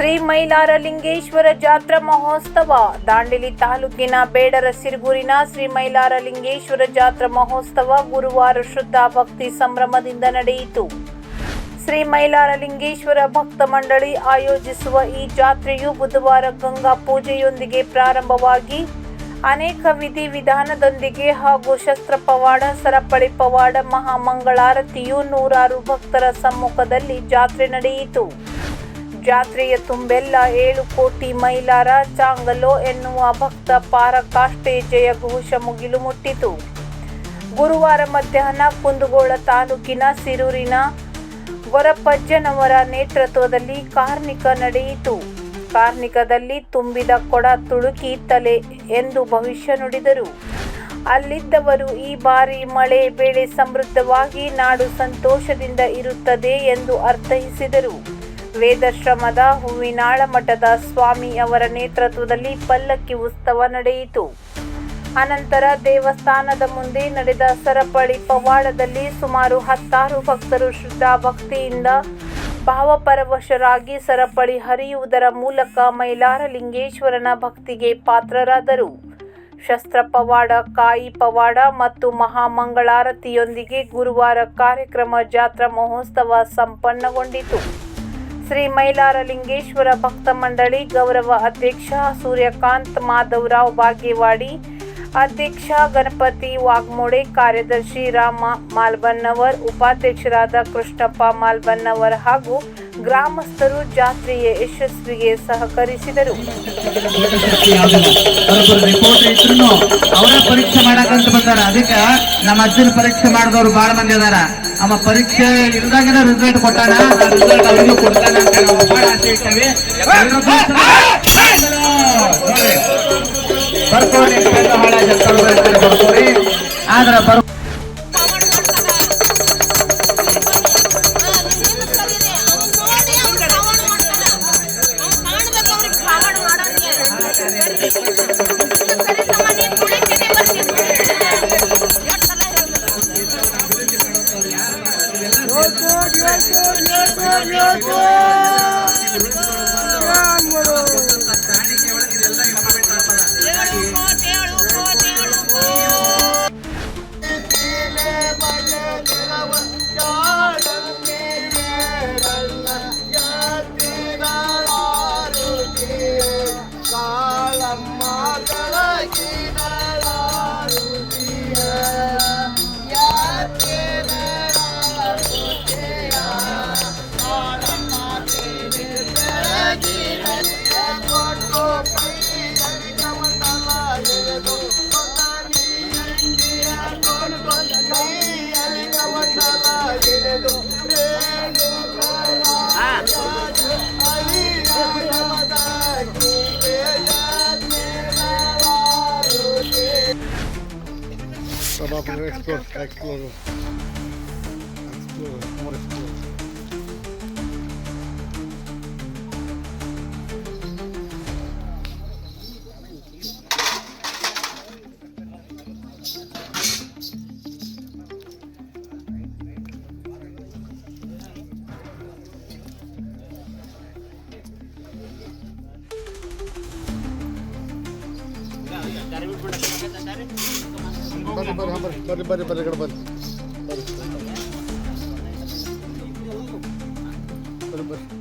ಶ್ರೀ ಮೈಲಾರ ಲಿಂಗೇಶ್ವರ ಜಾತ್ರಾ ಮಹೋತ್ಸವ. ದಾಂಡೇಲಿ ತಾಲೂಕಿನ ಬೇಡರ ಸಿರುಗೂರಿನ ಶ್ರೀ ಮೈಲಾರ ಲಿಂಗೇಶ್ವರ ಜಾತ್ರಾ ಮಹೋತ್ಸವ ಗುರುವಾರ ಶ್ರದ್ಧಾ ಭಕ್ತಿ ಸಂಭ್ರಮದಿಂದ ನಡೆಯಿತು. ಶ್ರೀ ಮೈಲಾರ ಲಿಂಗೇಶ್ವರ ಭಕ್ತ ಮಂಡಳಿ ಆಯೋಜಿಸುವ ಈ ಜಾತ್ರೆಯು ಬುಧವಾರ ಗಂಗಾ ಪೂಜೆಯೊಂದಿಗೆ ಪ್ರಾರಂಭವಾಗಿ ಅನೇಕ ವಿಧಿ ವಿಧಾನದೊಂದಿಗೆ ಹಾಗೂ ಶಸ್ತ್ರ ಪವಾಡ, ಸರಪಳಿ ಪವಾಡ, ಮಹಾಮಂಗಳಾರತಿಯು ನೂರಾರು ಭಕ್ತರ ಸಮ್ಮುಖದಲ್ಲಿ ಜಾತ್ರೆ ನಡೆಯಿತು. ಜಾತ್ರೆಯ ತುಂಬೆಲ್ಲ ಏಳು ಕೋಟಿ ಮೈಲಾರ ಚಾಂಗಲೋ ಎನ್ನುವ ಭಕ್ತ ಪಾರಕಾಷ್ಠೆ ಜಯಘೋಷ ಮುಗಿಲು ಮುಟ್ಟಿತು ಗುರುವಾರ ಮಧ್ಯಾಹ್ನ ಕುಂದಗೋಳ ತಾಲೂಕಿನ ಸಿರೂರಿನ ಗೊರಪ್ಪಜ್ಜನವರ ನೇತೃತ್ವದಲ್ಲಿ ಕಾರ್ಣಿಕ ನಡೆಯಿತು. ಕಾರ್ಣಿಕದಲ್ಲಿ ತುಂಬಿದ ಕೊಡ ತುಳುಕಿ ತಲೆ ಎಂದು ಭವಿಷ್ಯ ನುಡಿದರು. ಅಲ್ಲಿದ್ದವರು ಈ ಬಾರಿ ಮಳೆ, ಬೆಳೆ ಸಮೃದ್ಧವಾಗಿ ನಾಡು ಸಂತೋಷದಿಂದ ಇರುತ್ತದೆ ಎಂದು ಅರ್ಥೈಸಿದರು. ವೇದಾಶ್ರಮದ ಹೂವಿನಾಳ ಮಠದ ಸ್ವಾಮಿ ಅವರ ನೇತೃತ್ವದಲ್ಲಿ ಪಲ್ಲಕ್ಕಿ ಉತ್ಸವ ನಡೆಯಿತು. ಅನಂತರ ದೇವಸ್ಥಾನದ ಮುಂದೆ ನಡೆದ ಸರಪಳಿ ಪವಾಡದಲ್ಲಿ ಸುಮಾರು ಹತ್ತಾರು ಭಕ್ತರು ಶ್ರದ್ಧಾ ಭಕ್ತಿಯಿಂದ ಭಾವಪರವಶರಾಗಿ ಸರಪಳಿ ಹರಿಯುವುದರ ಮೂಲಕ ಮೈಲಾರ ಲಿಂಗೇಶ್ವರನ ಭಕ್ತಿಗೆ ಪಾತ್ರರಾದರು. ಶಸ್ತ್ರ ಪವಾಡ, ಕಾಯಿ ಪವಾಡ ಮತ್ತು ಮಹಾಮಂಗಳಾರತಿಯೊಂದಿಗೆ ಗುರುವಾರ ಕಾರ್ಯಕ್ರಮ ಜಾತ್ರಾ ಮಹೋತ್ಸವ ಸಂಪನ್ನಗೊಂಡಿತು. ಶ್ರೀ ಮೈಲಾರ ಲಿಂಗೇಶ್ವರ ಭಕ್ತ ಮಂಡಳಿ ಗೌರವ ಅಧ್ಯಕ್ಷ ಸೂರ್ಯಕಾಂತ್ ಮಾಧವರಾವ್ ಬಾಗೇವಾಡಿ, ಅಧ್ಯಕ್ಷ ಗಣಪತಿ ವಾಗ್ಮೋಡೆ, ಕಾರ್ಯದರ್ಶಿ ರಾಮ ಮಾಲ್ಬನ್ನವರ್ ಉಪಾಧ್ಯಕ್ಷರಾದ ಕೃಷ್ಣಪ್ಪ ಮಾಲ್ಬನ್ನವರ್ ಹಾಗೂ ಗ್ರಾಮಸ್ಥರು ಜಾತ್ರೆಯ ಯಶಸ್ವಿಗೆ ಸಹಕರಿಸಿದರು. ಅವರ ಪರೀಕ್ಷೆ ಮಾಡಕಂತ ಬಂದಾರ. ಅದಕ್ಕೆ ನಮ್ಮ ಅಜ್ಜನ ಪರೀಕ್ಷೆ ಮಾಡಿದವರು ಬಾಳ ಮಂದಿ ಅದಾರ. ಅವ ಪರೀಕ್ಷೆ ಇಲ್ದಾಗನ ರಿಸಲ್ಟ್ ಕೊಟ್ಟಾನ ರಿಸಲ್ಟ್ ಅವರಿಗೂ ಕೊಡ್ತಾನ ಅಂತ ನಾವು ಬಹಳ ಆಸೆ ಇರ್ತೇವೆ ಬರ್ಕೋರಿ ಹಾಳ ಜನತಾ ಬರ್ಕೋರಿ. ಆದ್ರ ಬರ್ ¡Loco, loco, loco, loco! problem, come, explore, come, come, explore. Explore, more explore. Dari ಬರ್ರಿ ಬರ್ರಿ ಹಾಂ ಬರ್ರಿ ಬರ್ರಿ ಬರ್ರಿ ಬರ್ರಿ ಈ ಕಡೆ ಬರ್ರಿ ಬರ್ರಿ ಬರ್ರಿ ಬರ್ರಿ